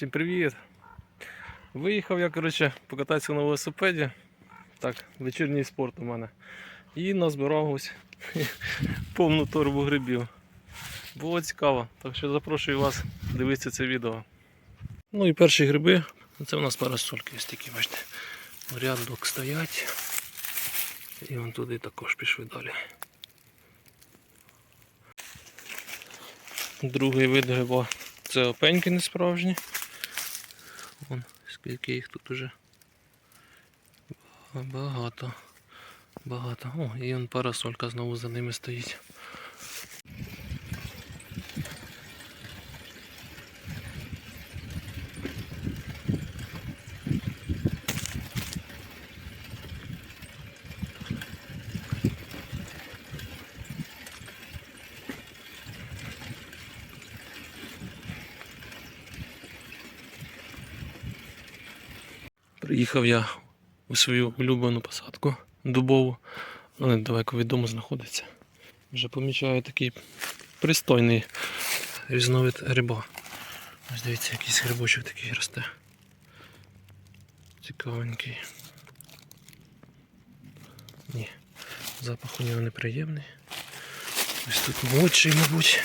Всім привіт! Виїхав я, коротше, покататися на велосипеді. Так, вечірній спорт у мене. І назбирав ось повну торбу грибів. Було цікаво, так що запрошую вас дивитися це відео. Ну і перші гриби, це у нас парасольки ось такі, бачите. Рядок стоять. І вон туди також пішли далі. Другий вид гриба це опеньки несправжні. Скільки їх тут уже. Багато. Багато. О, і он парасолька знову за ними стоїть. Приїхав я у свою улюблену посадку дубову. Вона недалеко від дому знаходиться. Вже помічаю такий пристойний різновид гриба. Ось дивіться, якийсь грибочок такий росте. Цікавенький. Ні, запах у нього неприємний. Ось тут молодший, мабуть.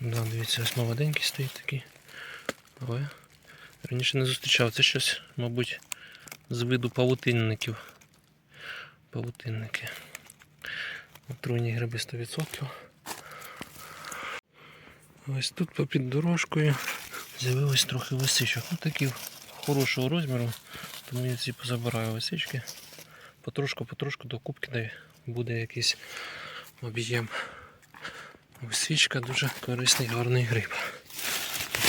Да, дивіться, ось молоденький стоїть такий. Але раніше не зустрічав. Це щось, мабуть, з виду павутинників. Павутинники. Отруйні гриби 100%. Ось тут попід дорожкою з'явилось трохи лисичок. Ну такі хорошого розміру. Тому я ці позабираю лисички. Потрошку, потрошку до кубки де буде якийсь об'єм. Лисичка дуже корисний, гарний гриб.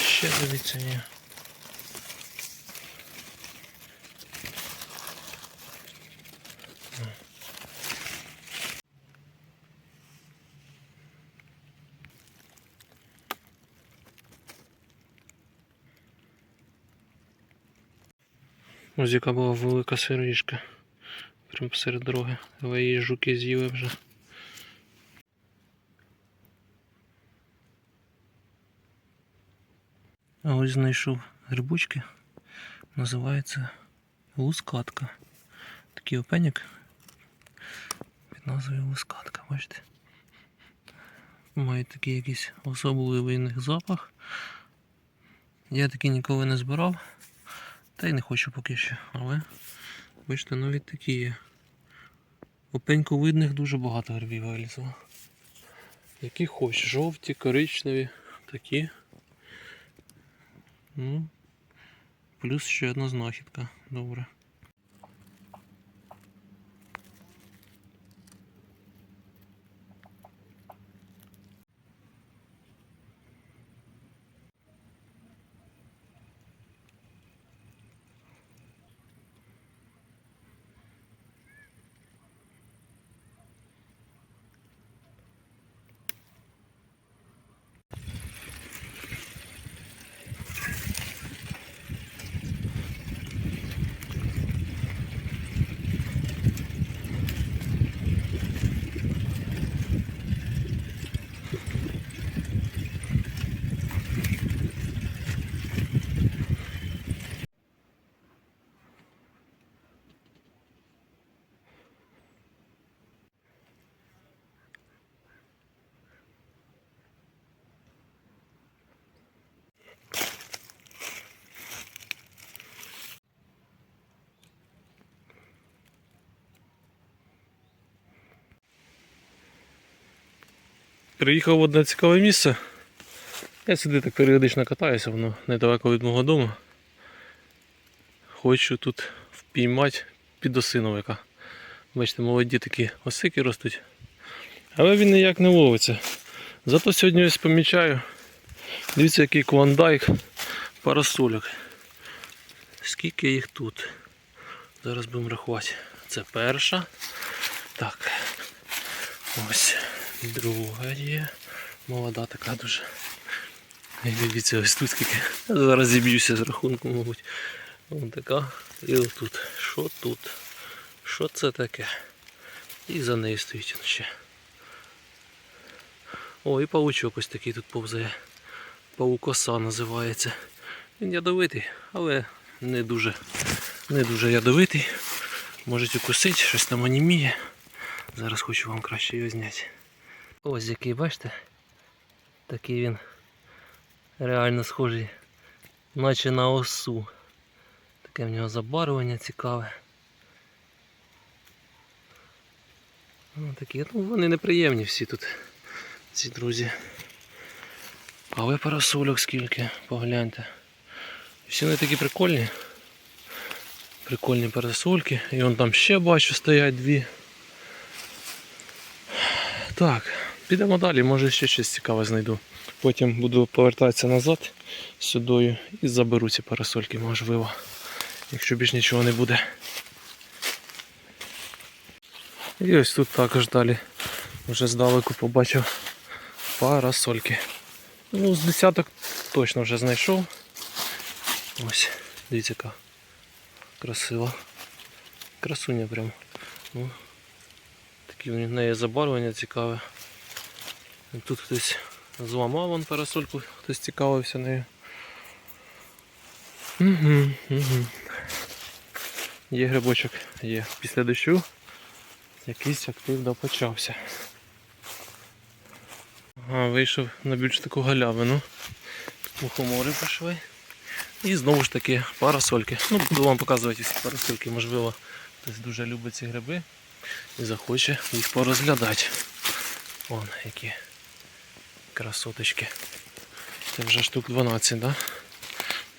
Ще дивіться Ось яка була велика сирижка. Прямо посеред дороги. Але її жуки з'їли вже. А ось знайшов грибочки. Називається лускатка. Такий опеньок під назвою лускатка, бачите? Має такий якийсь особливий запах. Я такий ніколи не збирав. Та й не хочу поки що, але бачите, навіть такі є. Опеньковидних дуже багато грибів вилізло. Які хоч, жовті, коричневі, такі. Ну, плюс ще одна знахідка. Добре. Приїхав в одне цікаве місце. Я сюди так періодично катаюся, воно недалеко від мого дому. Хочу тут впіймати підосиновика. Бачите, молоді такі осики ростуть. Але він ніяк не ловиться. Зато сьогодні ось помічаю. Дивіться, який клондайк парасольок. Скільки їх тут? Зараз будемо рахувати. Це перша. Так. Ось. Друга є. Молода така дуже. Дивіться, ось тут скільки. Зараз зіб'юся з рахунку, мабуть. Ось така. І отут. Що тут? Що це таке? І за нею стоїть ще. О, і павучок ось такий тут повзає. Павукоса називається. Він ядовитий, але не дуже, не дуже ядовитий. Можете укусити, щось там оніміє. Зараз хочу вам краще його зняти. Ось який, бачите? Такий він реально схожий, наче на осу. Таке в нього забарвлення цікаве. Ну, такі, ну, вони неприємні всі тут, ці друзі. Але парасольок скільки, погляньте. Всі вони такі прикольні. Прикольні парасольки. І вон там ще бачу стоять дві. Так, підемо далі, може ще щось цікаве знайду. Потім буду повертатися назад сюди і заберу ці парасольки, можливо. Якщо більш нічого не буде. І ось тут також далі вже здалеку побачив парасольки. Ну, з десяток точно вже знайшов. Ось, дивіться яка красива. Красуня прям. Ну, такі в неї забарвлення цікаве. Тут хтось зламав вон парасольку, хтось цікавився нею. Угу, угу. Є грибочок, є. Після дощу якийсь актив допочався. Ага, вийшов на більш таку галявину. Мухомори пішли. І знову ж таки парасольки. Ну, буду вам показувати всі парасольки, можливо, хтось дуже любить ці гриби і захоче їх порозглядати. Вон які красоточки. Це вже штук 12, да?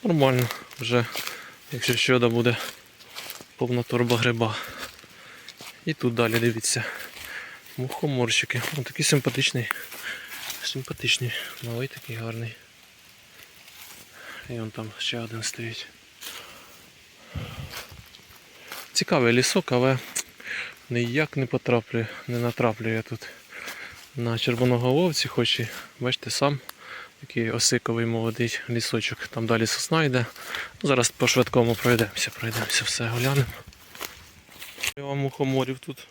Нормально, вже, якщо що, да буде повна торба гриба. І тут далі дивіться. Мухоморщики. Ось такий симпатичний. Симпатичний, малий такий гарний. І вон там ще один стоїть. Цікавий лісок, але ніяк не потраплює, не натраплює тут на червоноголовці, хоч і бачите сам такий осиковий молодий лісочок. Там далі сосна йде. Зараз по швидкому пройдемося, пройдемося, все глянемо. Я мухоморів тут.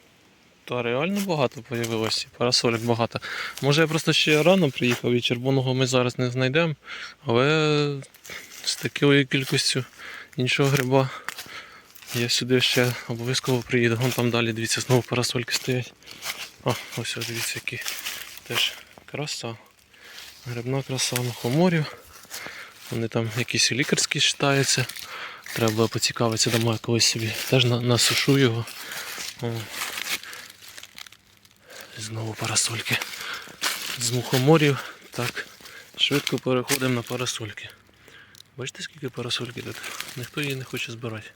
Та реально багато з'явилося, парасолік багато. Може я просто ще рано приїхав і червоного ми зараз не знайдемо, але з такою кількістю іншого гриба я сюди ще обов'язково приїду. Вон там далі, дивіться, знову парасольки стоять. О, ось ось дивіться, які теж краса. Грибна краса мухоморів. Вони там якісь лікарські читаються. Треба було поцікавитися дома колись собі. Теж насушу його. О. Знову парасольки. З мухоморів. Так. Швидко переходимо на парасольки. Бачите, скільки парасольки тут? Ніхто її не хоче збирати.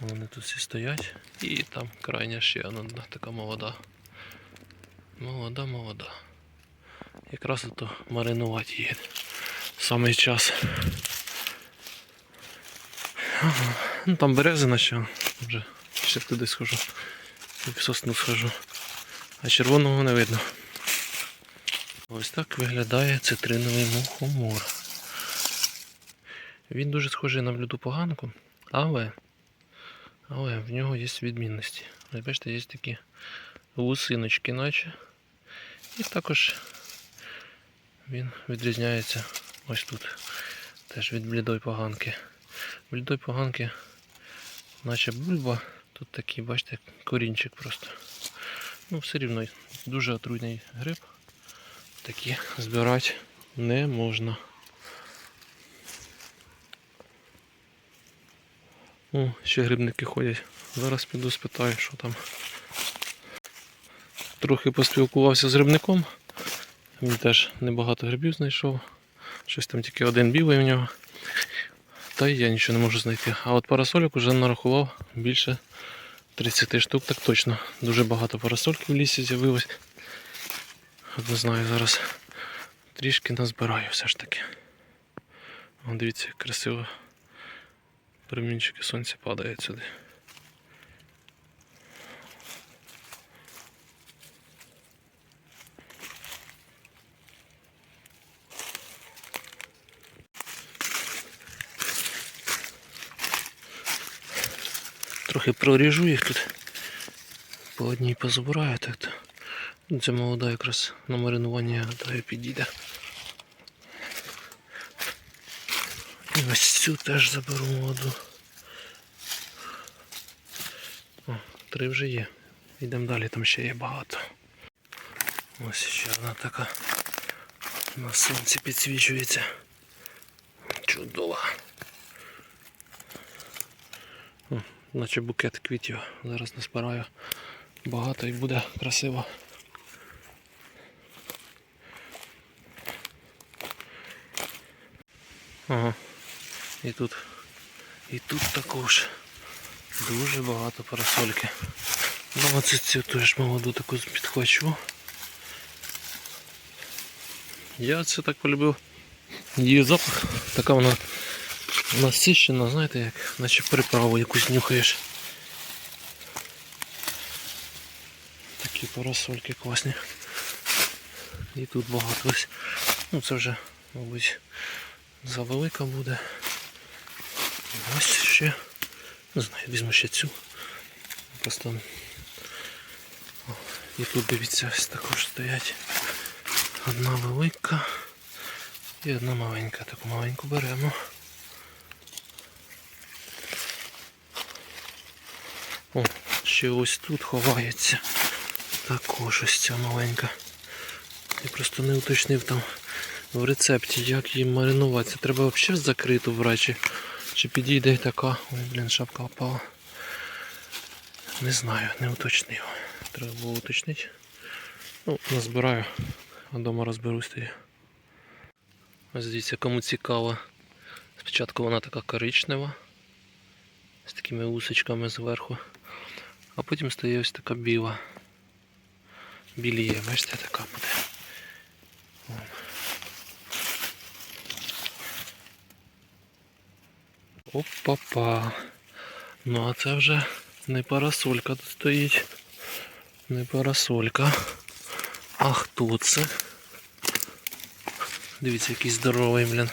Вони тут всі стоять. І там крайня ще одна така молода. Молода, молода. Якраз ото маринувати її. Самий час. Ну там березина ще. Вже ще туди схожу. В сосну схожу. А червоного не видно. Ось так виглядає цитриновий мухомор. Він дуже схожий на блюду поганку, але, але в нього є відмінності. Ви бачите, є такі лусиночки наче. І також він відрізняється ось тут. Теж від блідої поганки. Блідої поганки, наче бульба, тут такий, бачите, корінчик просто. Ну, все рівно дуже отруйний гриб. Такі збирати не можна. О, ще грибники ходять. Зараз піду спитаю, що там. Трохи поспілкувався з грибником. Він теж небагато грибів знайшов. Щось там тільки один білий в нього. Та й я нічого не можу знайти. А от парасольок вже нарахував більше 30 штук, так точно. Дуже багато парасольків в лісі з'явилось. Не знаю, зараз трішки назбираю все ж таки. О, дивіться, як красиво. Промінчики сонця падають сюди. Трохи проріжу їх тут. По одній позабираю так то. Ну, Ця молода якраз на маринування гадаю підійде. І ось цю теж заберу молоду. О, три вже є. Йдемо далі, там ще є багато. Ось ще одна така на сонці підсвічується. Чудова. О, наче букет квітів. Зараз наспираю багато і буде красиво. Ага. І тут. І тут також дуже багато парасольки. Ну оце цю теж молоду таку підхвачу. Я це так полюбив. Її запах, така вона насищена, знаєте як, наче приправу якусь нюхаєш. Такі парасольки класні. І тут багато ось. Ну це вже, мабуть, завелика буде. Ось ще. Не знаю, візьму ще цю. Просто. О, і тут дивіться, ось також стоять. Одна велика і одна маленька. Таку маленьку беремо. О, ще ось тут ховається. Також ось ця маленька. Я просто не уточнив там в рецепті, як її маринувати. Це треба взагалі закриту врачі. Чи підійде така. Ой, блін, шапка опала. Не знаю, не уточнив. Треба було уточнити. Ну, назбираю, а вдома розберусь тоді. Ось дивіться, кому цікаво. Спочатку вона така коричнева. З такими усичками зверху. А потім стає ось така біла. Біліє, бачите, така буде. Вон. Опа-па. Ну а це вже не парасолька тут стоїть. Не парасолька. А хто це? Дивіться, який здоровий, блін.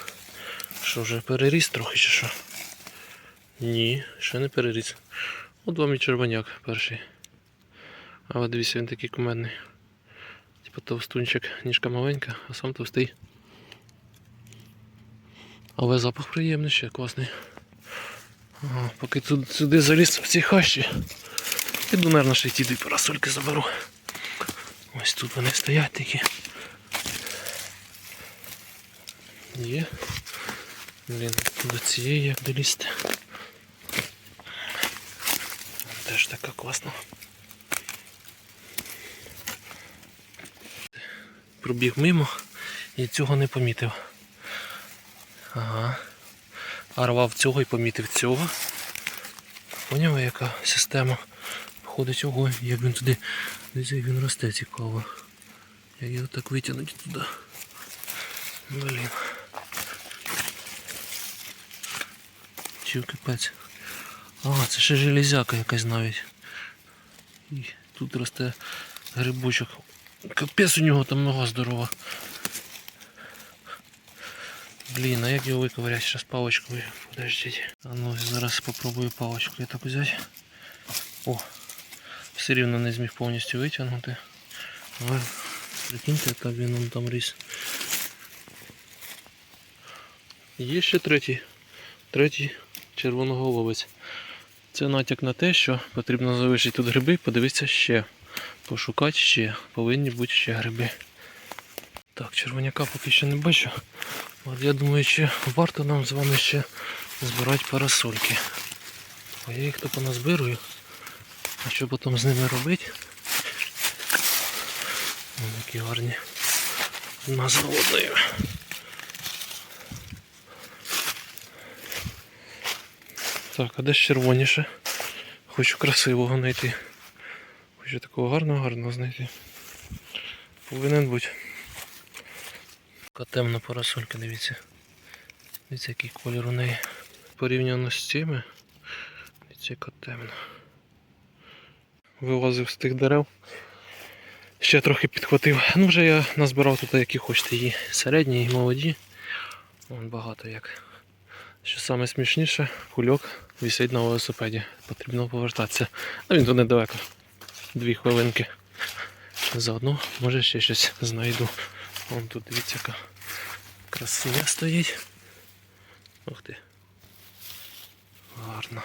Що вже переріс трохи чи що? Ні, ще не переріс. От вам і червоняк перший. А от дивіться, він такий кумедний. Типа товстунчик, ніжка маленька, а сам товстий. Але запах приємний ще, класний. Ага, поки тут сюди заліз в ці хащі. Піду, мабуть, ще й ті дві парасольки заберу. Ось тут вони стоять такі. Є. Блін, до цієї як долізти. Теж така класна. Пробіг мимо і цього не помітив. Ага. А рвав цього і помітив цього. Поняв, яка система входить ого, як він туди. Дивіться, як він росте цікаво. Як його так витягнути туди. Блін. Чи капець. А, це ще железяка якась навіть. І тут росте грибочок. Капець у нього там нога здорова. Блін, а як його виковиряти зараз паличкою? Подождіть. А ну зараз спробую паличкою так взяти. О, все рівно не зміг повністю витягнути. Але прикиньте, так він он там ріс. Є ще третій. Третій червоноголовець. Це натяк на те, що потрібно залишити тут гриби, подивитися ще. Пошукати ще. Повинні бути ще гриби. Так, червоняка поки що не бачу. От я думаю, чи варто нам з вами ще збирати парасольки. Бо я їх то поназбирую. А що потім з ними робити? Вони такі гарні. На Так, а де ж червоніше? Хочу красивого знайти. Хочу такого гарного гарного знайти. Повинен бути. Така темна парасолька, дивіться. Дивіться, який колір у неї. Порівняно з цими. Дивіться, яка темна. Вилазив з тих дерев. Ще трохи підхватив. Ну вже я назбирав тут, які хочете її. Середні і молоді. Вон багато як. Що саме смішніше, кульок висить на велосипеді. Потрібно повертатися. Ну він тут недалеко. Дві хвилинки. Заодно може ще щось знайду. Вон тут дивіться яка красуня стоїть. Ух ти. Гарно.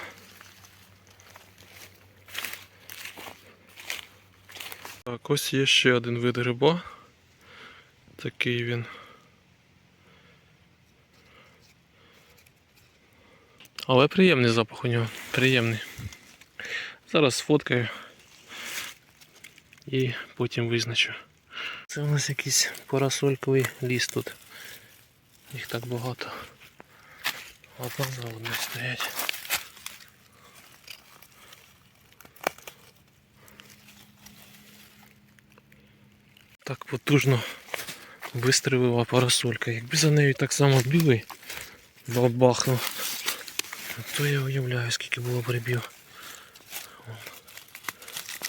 Так, ось є ще один вид гриба. Такий він. Але приємний запах у нього. Приємний. Зараз сфоткаю і потім визначу. Це у нас якийсь парасольковий ліс тут. Їх так багато. Одна за одною стоять. Так потужно вистрілила парасолька. Якби за нею так само білий бабахнув, то я уявляю, скільки було прибів.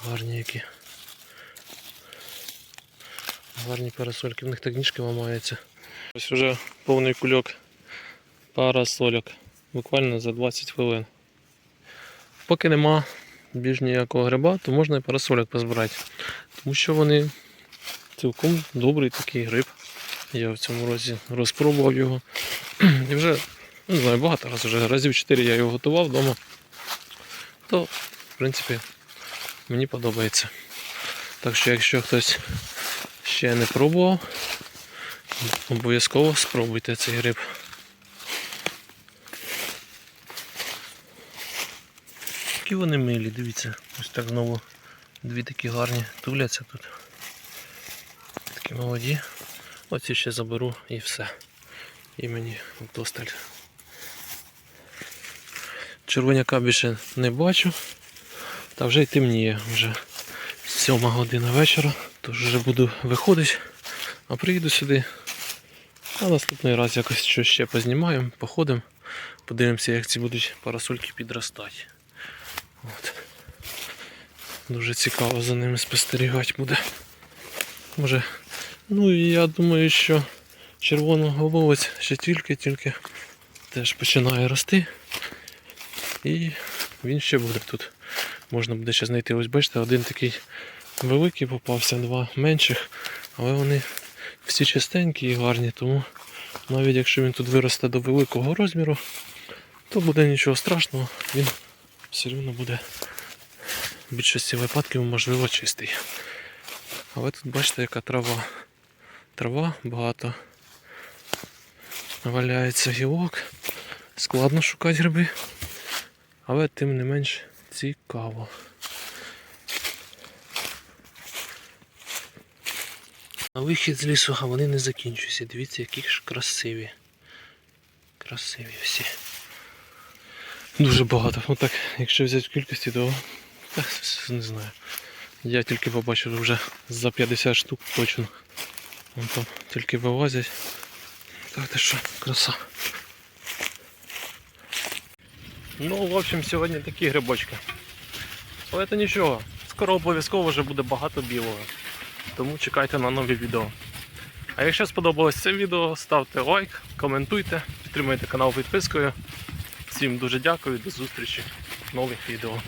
Гарні які. Гарні парасольки, в них так ніжки ламаються. Ось вже повний кульок парасольок. Буквально за 20 хвилин. Поки нема більш ніякого гриба, то можна і парасольок позбирати. Тому що вони цілком добрий такий гриб. Я в цьому році розпробував його. І вже, не знаю, багато разів, вже разів 4 я його готував вдома. То, в принципі, мені подобається. Так що, якщо хтось ще не пробував, обов'язково спробуйте цей гриб. Які вони милі, дивіться, ось так знову дві такі гарні туляться тут. Такі молоді. Оці ще заберу і все. І мені вдосталь. Червоняка більше не бачу. Та вже й темніє, вже сьома година вечора. Тож вже буду виходити, а приїду сюди. А наступний раз якось щось ще познімаємо, походимо, подивимося, як ці будуть парасольки підростати. От. Дуже цікаво за ними спостерігати буде. Може, ну і я думаю, що червоноголовець ще тільки-тільки теж починає рости. І він ще буде тут. Можна буде ще знайти. Ось бачите, один такий великий попався, два менших, але вони всі чистенькі і гарні, тому навіть якщо він тут виросте до великого розміру, то буде нічого страшного, він все одно буде в більшості випадків можливо чистий. Але тут бачите, яка трава. Трава багато. Валяється гілок. Складно шукати гриби. Але тим не менш цікаво. На вихід з лісу, а вони не закінчуються. Дивіться, які ж красиві. Красиві всі. Дуже багато. Ну так, якщо взяти в кількості, то так, не знаю. Я тільки побачив вже за 50 штук точно. Вон там тільки вилазять. Так ти що, краса. Ну, в общем, сьогодні такі грибочки. Але це нічого. Скоро обов'язково вже буде багато білого. Тому чекайте на нові відео. А якщо сподобалось це відео, ставте лайк, коментуйте, підтримуйте канал підпискою. Всім дуже дякую, до зустрічі в нових відео.